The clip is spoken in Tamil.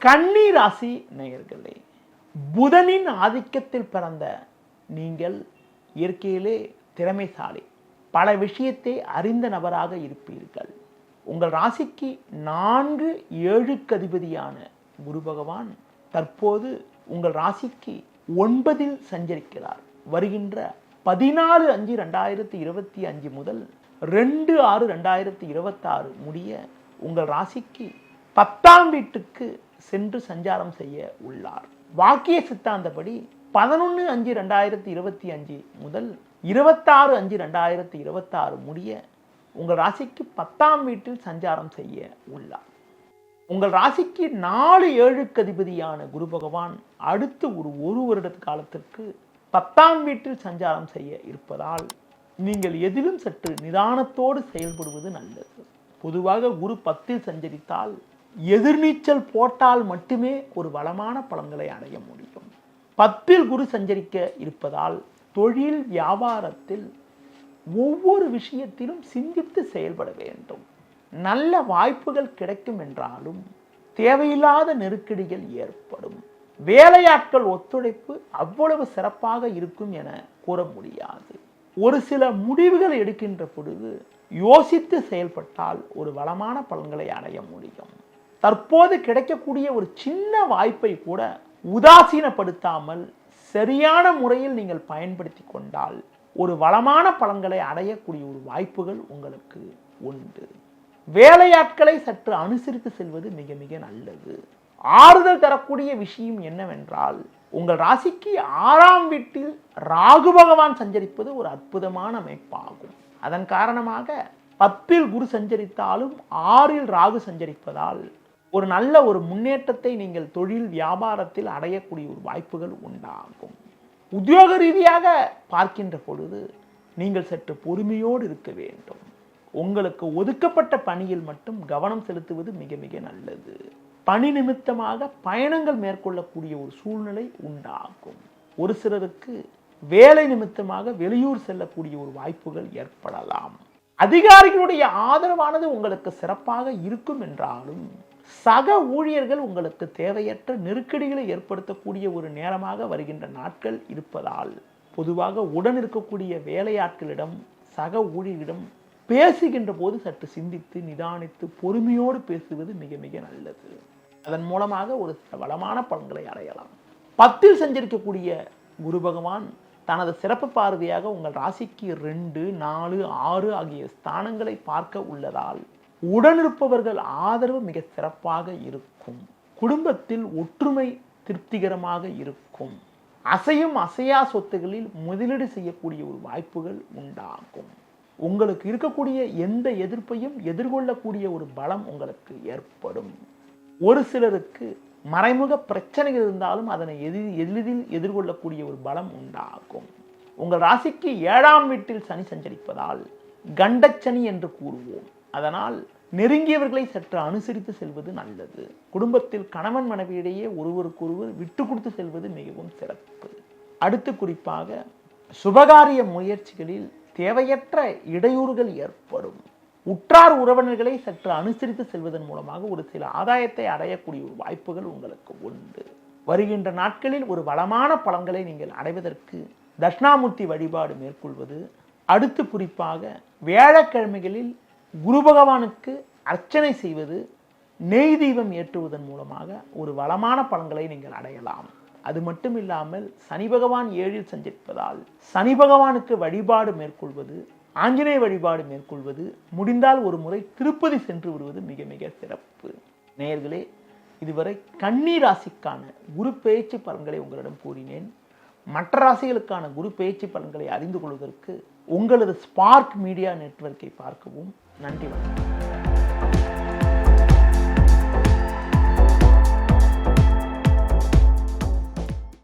கன்னி ராசி நேயர்களே புதனின் ஆதிக்கத்தில் பிறந்த நீங்கள் இயற்கையிலே திறமைசாலி பல விஷயத்தை அறிந்த நபராக இருப்பீர்கள். உங்கள் ராசிக்கு நான்கு ஏழுக்கு அதிபதியான குரு பகவான் தற்போது உங்கள் ராசிக்கு ஒன்பதில் சஞ்சரிக்கிறார். வருகின்ற பதினாலு அஞ்சு ரெண்டாயிரத்தி இருபத்தி அஞ்சு முதல் ரெண்டு ஆறு ரெண்டாயிரத்தி இருபத்தாறு முடிய உங்கள் ராசிக்கு பத்தாம் வீட்டுக்கு சென்று சஞ்சாரம் செய்ய உள்ளார். வாக்கிய சித்தாந்தப்படி பதினொன்று அஞ்சு ரெண்டாயிரத்தி இருபத்தி அஞ்சு முதல் இருபத்தாறு அஞ்சு ரெண்டாயிரத்தி இருபத்தாறு முடிய உங்கள் ராசிக்கு பத்தாம் வீட்டில் சஞ்சாரம் செய்ய உள்ளார். உங்கள் ராசிக்கு நாலு ஏழுக்கு அதிபதியான குரு பகவான் அடுத்து ஒரு ஒரு வருட காலத்திற்கு பத்தாம் வீட்டில் சஞ்சாரம் செய்ய இருப்பதால் நீங்கள் எதிலும் சற்று நிதானத்தோடு செயல்படுவது நல்லது. பொதுவாக குரு பத்தில் சஞ்சரித்தால் எதிர்நீச்சல் போட்டால் மட்டுமே ஒரு வளமான பலன்களை அடைய முடியும். பத்தில் குரு சஞ்சரிக்க இருப்பதால் தொழில் வியாபாரத்தில் ஒவ்வொரு விஷயத்திலும் சிந்தித்து செயல்பட வேண்டும். நல்ல வாய்ப்புகள் கிடைக்கும் என்றாலும் தேவையில்லாத நெருக்கடிகள் ஏற்படும். வேலையாட்கள் ஒத்துழைப்பு அவ்வளவு சிறப்பாக இருக்கும் என கூற முடியாது. ஒரு சில முடிவுகள் எடுக்கின்ற பொழுது யோசித்து செயல்பட்டால் ஒரு வளமான பலன்களை அடைய முடியும். தற்போது கிடைக்கக்கூடிய ஒரு சின்ன வாய்ப்பை கூட உதாசீனப்படுத்தாமல் சரியான முறையில் நீங்கள் பயன்படுத்தி கொண்டால் ஒரு வளமான பலன்களை அடையக்கூடிய ஒரு வாய்ப்புகள் உங்களுக்கு உண்டு. வேலையாட்களை சற்று அனுசரித்து செல்வது மிக மிக நல்லது. ஆறுதல் தரக்கூடிய விஷயம் என்னவென்றால் உங்கள் ராசிக்கு ஆறாம் வீட்டில் ராகு பகவான் சஞ்சரிப்பது ஒரு அற்புதமான அமைப்பாகும். அதன் காரணமாக பத்தில் குரு சஞ்சரித்தாலும் ஆறில் ராகு சஞ்சரிப்பதால் ஒரு நல்ல ஒரு முன்னேற்றத்தை நீங்கள் தொழில் வியாபாரத்தில் அடையக்கூடிய ஒரு வாய்ப்புகள் உண்டாகும். உத்தியோக ரீதியாக பார்க்கின்ற பொழுது நீங்கள் சற்று பொறுமையோடு இருக்க வேண்டும். உங்களுக்கு ஒதுக்கப்பட்ட பணியில் மட்டும் கவனம் செலுத்துவது மிக மிக நல்லது. பணி நிமித்தமாக பயணங்கள் மேற்கொள்ளக்கூடிய ஒரு சூழ்நிலை உண்டாகும். ஒரு சிலருக்கு வேலை நிமித்தமாக வெளியூர் செல்லக்கூடிய ஒரு வாய்ப்புகள் ஏற்படலாம். அதிகாரிகளுடைய ஆதரவானது உங்களுக்கு சிறப்பாக இருக்கும் என்றாலும் சக ஊழியர்கள் உங்களுக்கு தேவையற்ற நெருக்கடிகளை ஏற்படுத்தக்கூடிய ஒரு நேரமாக வருகின்ற நாட்கள் இருப்பதால் பொதுவாக உடன் இருக்கக்கூடிய வேலையாட்களிடம் சக ஊழியரிடம் பேசுகின்ற போது சற்று சிந்தித்து நிதானித்து பொறுமையோடு பேசுவது மிக மிக நல்லது. அதன் மூலமாக ஒரு சில வளமான பலன்களை அடையலாம். பத்தில் சஞ்சரிக்கக்கூடிய குரு பகவான் தனது சிறப்பு பார்வையாக உங்கள் ராசிக்கு ரெண்டு நாலு ஆறு ஆகிய ஸ்தானங்களை பார்க்க உள்ளதால் உடனிருப்பவர்கள் ஆதரவு மிக சிறப்பாக இருக்கும். குடும்பத்தில் ஒற்றுமை திருப்திகரமாக இருக்கும். அசையும் அசையா சொத்துகளில் முதலீடு செய்யக்கூடிய ஒரு வாய்ப்புகள் உண்டாகும். உங்களுக்கு இருக்கக்கூடிய எந்த எதிர்ப்பையும் எதிர்கொள்ளக்கூடிய ஒரு பலம் உங்களுக்கு ஏற்படும். ஒரு சிலருக்கு மறைமுக பிரச்சனைகள் இருந்தாலும் அதனை எதி எளிதில் எதிர்கொள்ளக்கூடிய ஒரு பலம் உண்டாகும். உங்கள் ராசிக்கு ஏழாம் வீட்டில் சனி சஞ்சரிப்பதால் கண்டச்சனி என்று கூறுவோம். அதனால் நெருங்கியவர்களை சற்று அனுசரித்து செல்வது நல்லது. குடும்பத்தில் கணவன் மனைவியிடையே ஒருவருக்கொருவர் விட்டு கொடுத்து செல்வது மிகவும் சிறப்பு. அடுத்து குறிப்பாக சுபகாரிய முயற்சிகளில் தேவையற்ற இடையூறுகள் ஏற்படும். உற்றார் உறவினர்களை சற்று அனுசரித்து செல்வதன் மூலமாக ஒரு சில ஆதாயத்தை அடையக்கூடிய ஒரு வாய்ப்புகள் உங்களுக்கு உண்டு. வருகின்ற நாட்களில் ஒரு வளமான பலன்களை நீங்கள் அடைவதற்கு தட்சிணாமூர்த்தி வழிபாடு மேற்கொள்வது அடுத்து குறிப்பாக வியாழக்கிழமைகளில் குரு பகவானுக்கு அர்ச்சனை செய்வது நெய் தீபம் ஏற்றுவதன் மூலமாக ஒரு வளமான பலன்களை நீங்கள் அடையலாம். அது மட்டும் இல்லாமல் சனி பகவான் ஏழில் சஞ்சரிப்பதால் சனி பகவானுக்கு வழிபாடு மேற்கொள்வது ஆஞ்சநேய வழிபாடு மேற்கொள்வது முடிந்தால் ஒரு முறை திருப்பதி சென்று விடுவது மிக மிக சிறப்பு. நேயர்களே இதுவரை கன்னி ராசிக்கான குரு பெயர்ச்சி பலன்களை உங்களிடம் கூறினேன். மற்ற ராசிகளுக்கான குரு பெயர்ச்சி பலன்களை அறிந்து கொள்வதற்கு உங்களது ஸ்பார்க் மீடியா நெட்வொர்க்கை பார்க்கவும். நன்றி வணக்கம்.